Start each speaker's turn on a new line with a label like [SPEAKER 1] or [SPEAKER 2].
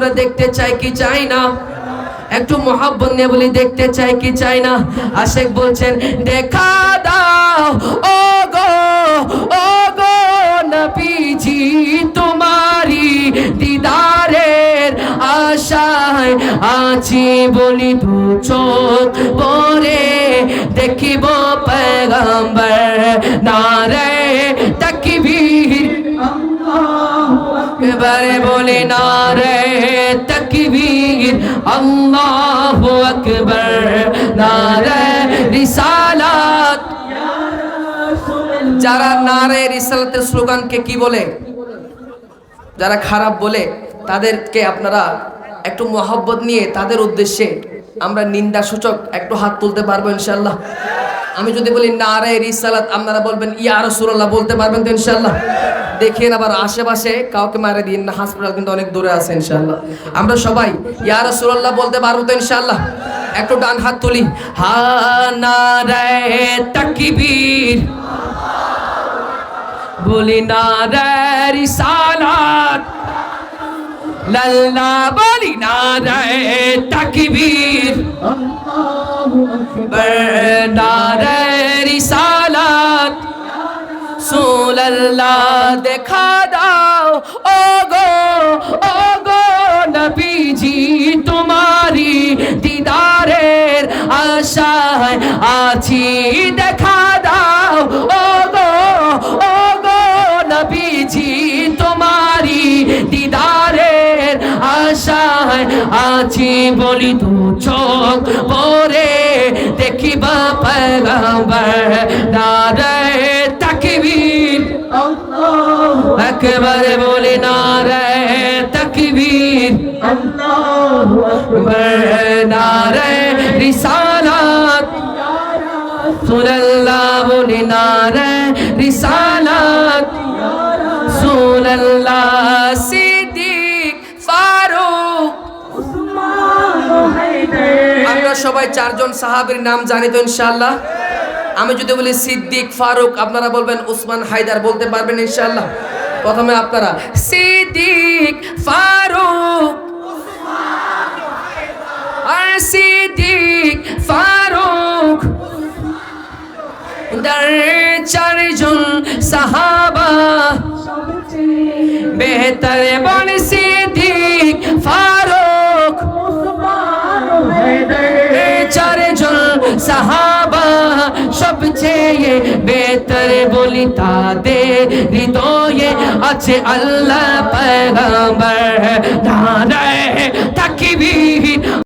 [SPEAKER 1] আমরা দেখতে চাই কি চাই না? একটু মহাব্বত নিয়ে বলি, দেখতে চাই কি চাই না? আশেক বলছেন, দেখা দাও ও গো ও গো নবীজি তোমারি দিদারের আশায় আছি বলি দু চোখ পরে দেখিব পেগম্বর নারে তকবীর। এবারে বলে নারে তকবীর, আল্লাহু আকবার, নারে রিসালাত। যারা নারে রিসালাতের স্লোগানকে কি বলে? যারা খারাপ বলে, তাদেরকে আপনারা একটু মহব্বত নিয়ে তাদের উদ্দেশ্যে আমরা নিন্দা সূচক একটু হাত তুলতে পারব ইনশাল্লাহ আমি যদি বলি নারে রিসালাত, আপনারা বলবেন, ইয়া রাসূলুল্লাহ, বলতে পারবেন তো ইনশাল্লাহ দেখেন আবার আশেপাশে কাউকে মারে দিন না হাসপাতাল কিন্তু অনেক দূরে আছে ইনশাল্লাহ আমরা সবাই, ইয়া রাসূলুল্লাহ বলতে পারব তো ইনশাল্লাহ একটু ডান হাত তুলি। হা নারে তাকবীর। বলি নারে রিসালাত। লাল্লা বলি নারে তাকবীর। নারে সুল্লাহ দেখা দাও। ও গো ও গো নবীজি তোমারি দিদারের আশায় আছি। দেখা দাও। ও গো ও গো নবীজি তোমারি দিদারের আশায় আছি। বলি, দু চোখ পরে দেখিবা পেগম্বর তাকবীর একবার বলে নারে তাকবীর। নারে রিসালাত। সুনাল্লাহ বলে নারে রিসালাত। সুনাল্লাহ সিদ্দিক ফারুক। আমরা সবাই চারজন সাহাবীর নাম জানি তো ইনশাআল্লাহ। আমি যদি বলি সিদ্দিক ফারুক, আপনারা বলবেন উসমান হায়দার, বলতে পারবেন ইনশাআল্লাহ। প্রথমে আপনারা, সিদ্দিক ফারুক। আর সিদ্দিক ফারুক। চারজন সাহাবা। বেহতর বন সিদ্দিক ফারুক। চারজন সাহাবা। সবচেয়ে বেতর বলি তাদের হৃদয়ে আছে আল্লাহ পয়গম্বর নারা